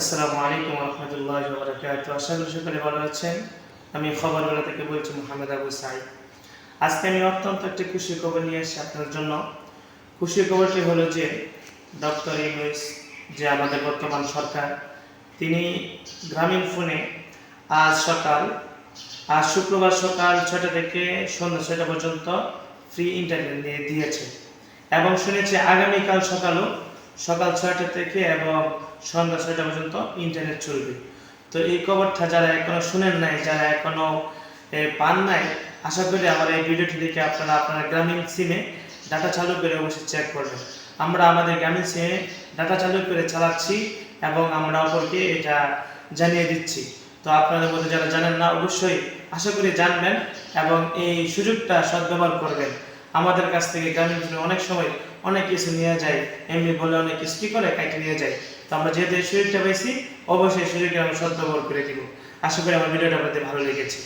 আসসালামু আলাইকুম রহমতুল্লাহ বরকাত আশা করি সকলে ভালো আছেন। আমি খবরবেলা থেকে বলছি মোহাম্মদ আবু সাইদ। আজকে আমি অত্যন্ত একটি খুশির খবর নিয়ে এসেছি আপনার জন্য। খুশির খবরটি হলো যে, ডক্টর ইউনুস, যে আমাদের বর্তমান সরকার, তিনি গ্রামীণ ফোনে আজ সকাল, আজ শুক্রবার সকাল ছটা থেকে সন্ধ্যা ছটা পর্যন্ত ফ্রি ইন্টারনেট নিয়ে দিয়েছে। এবং শুনেছি আগামীকাল সকালও সকাল ছয়টা থেকে এবং সন্ধ্যা ছয়টা পর্যন্ত ইন্টারনেট চলবে। তো এই খবরটা যারা এখনও শুনেন নাই, যারা এখনও পান নাই, আশা করি আমার এই ভিডিওটি দেখে আপনারা আপনার গ্রামীণ সিমে ডাটা চালু করে অবশ্যই চেক করবেন। আমরা আমাদের গ্রামীণ সিমে ডাটা চালু করে চালাচ্ছি এবং আমরা অপরকে এটা জানিয়ে দিচ্ছি। তো আপনাদের মধ্যে যারা জানেন না, অবশ্যই আশা করি জানবেন এবং এই সুযোগটা সদ্ব্যবহার করবেন। আমাদের কাছ থেকে গ্রামীণ অনেক সময় অনেক কিছু নিয়ে যায়, এমনি বলে অনেক কিছু কি করে কাইটে নিয়ে যায়। তো আমরা যেহেতু এই সুযোগটা পেয়েছি, অবশ্যই শরীরকে আমরা সদ্ব্যবহার করে দিব। আশা করি আমার ভিডিওটা আপনাদের ভালো লেগেছে।